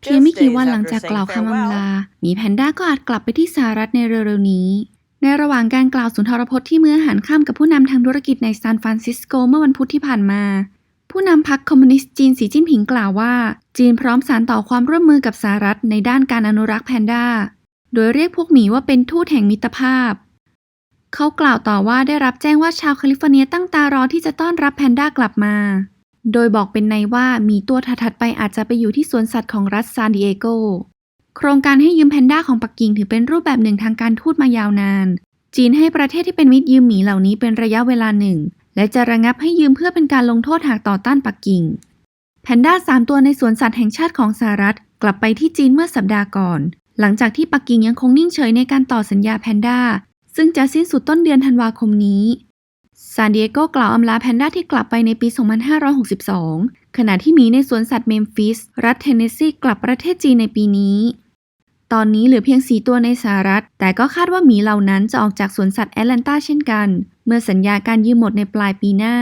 เพียงไม่กี่วันหลังจากกล่าวคำอำลาหมีแพนด้าก็อาจกลับไปที่สหรัฐในเร็วๆนี้ ในระหว่างการกล่าวสุนทรพจน์ที่เมื่ออาหารข้ามกับผู้นำทางธุรกิจในซานฟรานซิสโกเมื่อวันพุธที่ผ่านมา ผู้นำพรรคคอมมิวนิสต์จีนสีจิ้นผิงกล่าวว่า จีนพร้อมสานต่อความร่วมมือกับสหรัฐในด้านการอนุรักษ์แพนด้า โดยเรียกพวกหมีว่าเป็นทูตแห่งมิตรภาพ เขากล่าวต่อว่าได้รับแจ้งว่าชาวแคลิฟอร์เนียตั้งตารอที่จะต้อนรับแพนด้ากลับมา โดยบอกเป็นในว่าหมีตัวถัดไปอาจจะไปอยู่ที่สวนสัตว์ของรัฐซานดิเอโก โครงการให้ยืมแพนด้าของปักกิ่งถือเป็นรูปแบบหนึ่งทางการทูตมายาวนาน จีนให้ประเทศที่เป็นมิตรยืมหมีเหล่านี้เป็นระยะเวลาหนึ่ง และจะระงับให้ยืมเพื่อเป็นการลงโทษหากต่อต้านปักกิ่ง แพนด้าสามตัวในสวนสัตว์แห่งชาติของสหรัฐ กลับไปที่จีนเมื่อสัปดาห์ก่อน หลังจากที่ปักกิ่งยังคงนิ่งเฉยในการต่อสัญญาแพนด้าซึ่งจะสิ้นสุดต้นเดือนธันวาคมนี้ ซานดิเอโกกล่าวอำลาแพนด้าที่กลับไปในปี 2562 ขณะที่หมีในสวนสัตว์เมมฟิส รัฐเทนเนสซีกลับประเทศจีนในปีนี้ ตอนนี้เหลือเพียง 4 ตัวในสหรัฐ แต่ก็คาดว่าหมีเหล่านั้นจะออกจากสวนสัตว์แอตแลนตาเช่นกัน เมื่อสัญญาการยืมหมดในปลายปีหน้า